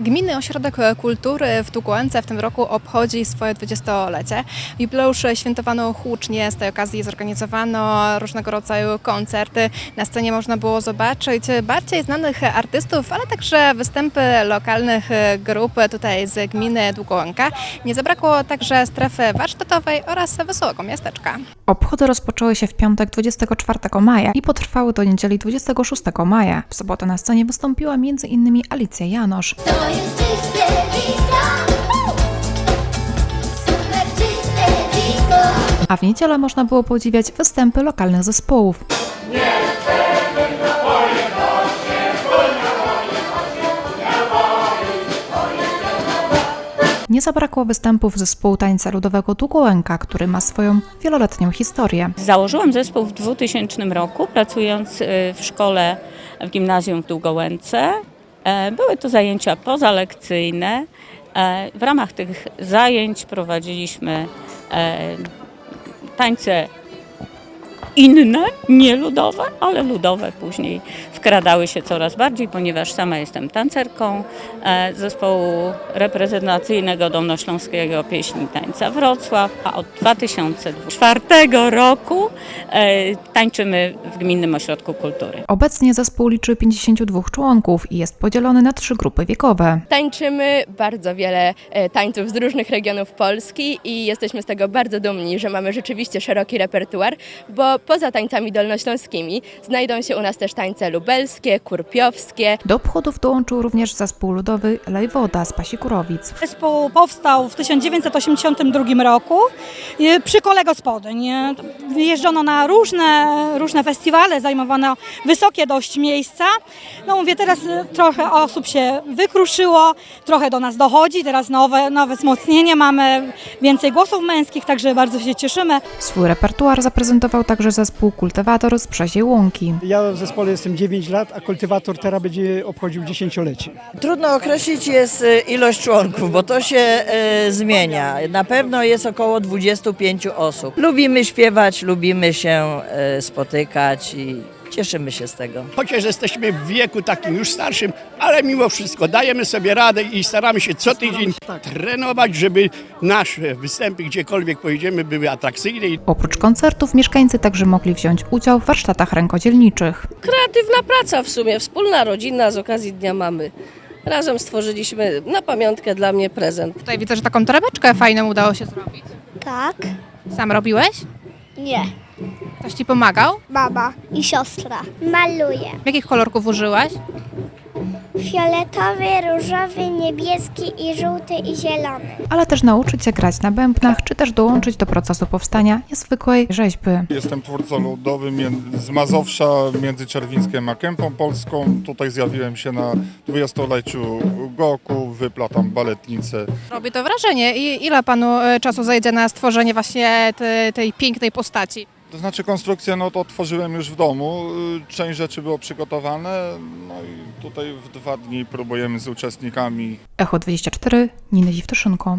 Gminny Ośrodek Kultury w Tukołęce w tym roku obchodzi swoje 20-lecie. Jubileusz świętowano hucznie, z tej okazji zorganizowano różnego rodzaju koncerty. Na scenie można było zobaczyć bardziej znanych artystów, ale także występy lokalnych grup tutaj z gminy Długołęka. Nie zabrakło także strefy warsztatowej oraz wesołego miasteczka. Obchody rozpoczęły się w piątek 24 maja i potrwały do niedzieli 26 maja. W sobotę na scenie wystąpiła m.in. Alicja Janosz. A w niedzielę można było podziwiać występy lokalnych zespołów. Nie zabrakło występów zespołu tańca ludowego Tugołęka, który ma swoją wieloletnią historię. Założyłam zespół w 2000 roku, pracując y, w szkole w gimnazjum w Długołęce. E, Były to zajęcia pozalekcyjne. E, W ramach tych zajęć prowadziliśmy e, tańce inne, nie ludowe, ale ludowe później wkradały się coraz bardziej, ponieważ sama jestem tancerką e, zespołu reprezentacyjnego Dolnośląskiego Pieśni Tańca Wrocław, a od 2004 roku e, tańczymy w Gminnym Ośrodku Kultury. Obecnie zespół liczy 52 członków i jest podzielony na trzy grupy wiekowe. Tańczymy bardzo wiele e, tańców z różnych regionów Polski i jesteśmy z tego bardzo dumni, że mamy rzeczywiście szeroki repertuar, bo poza tańcami dolnośląskimi znajdą się u nas też tańce lubelskie, kurpiowskie, Do obchodów dołączył również zespół ludowy Lejwoda z Pasikurowic. Zespół powstał w 1982 roku przy kole gospodyń. Jeżdżono na różne, różne festiwale, zajmowano wysokie dość miejsca. No mówię, teraz y, trochę osób się wykruszyło, trochę do nas dochodzi, teraz nowe, nowe wzmocnienie, mamy więcej głosów męskich, także bardzo się cieszymy. Swój repertuar zaprezentował także zespół Kultywator z Przesiej Łąki. Ja w zespole jestem 9 lat, a kultywator teraz będzie obchodził dziesięciolecie. Trudno określić jest e, ilość członków, bo to się e, zmienia. Na pewno jest około 25 osób. Lubimy śpiewać, lubimy się e, spotykać i cieszymy się z tego. Chociaż jesteśmy w wieku takim już starszym, ale mimo wszystko dajemy sobie radę i staramy się co tydzień trenować, żeby nasze występy gdziekolwiek pojedziemy były atrakcyjne Oprócz koncertów mieszkańcy także mogli wziąć udział w warsztatach rękodzielniczych. kreatywna praca w sumie, wspólna rodzina z okazji Dnia Mamy. Razem stworzyliśmy na pamiątkę dla mnie prezent. Tutaj widzę, że taką torebeczkę fajną udało się zrobić. Tak? Sam robiłeś? Nie. Ktoś ci pomagał? Mama i siostra. Maluję. Jakich kolorków użyłaś? Fioletowy, różowy, niebieski i żółty i zielony. Ale też nauczyć się grać na bębnach, czy też dołączyć do procesu powstania niezwykłej rzeźby. Jestem twórcą ludowym mię- z Mazowsza między Czerwińskiem a Kępą Polską. Tutaj zjawiłem się na 20-leciu GOKU, wyplatam baletnicę. Robi to wrażenie. I ile panu e, czasu zajdzie na stworzenie właśnie te, tej pięknej postaci? To znaczy konstrukcję no to tworzyłem już w domu, y, część rzeczy było przygotowane, no i tutaj w dwa dni próbujemy z uczestnikami. Echo 24, Niny Dziwtoszynko.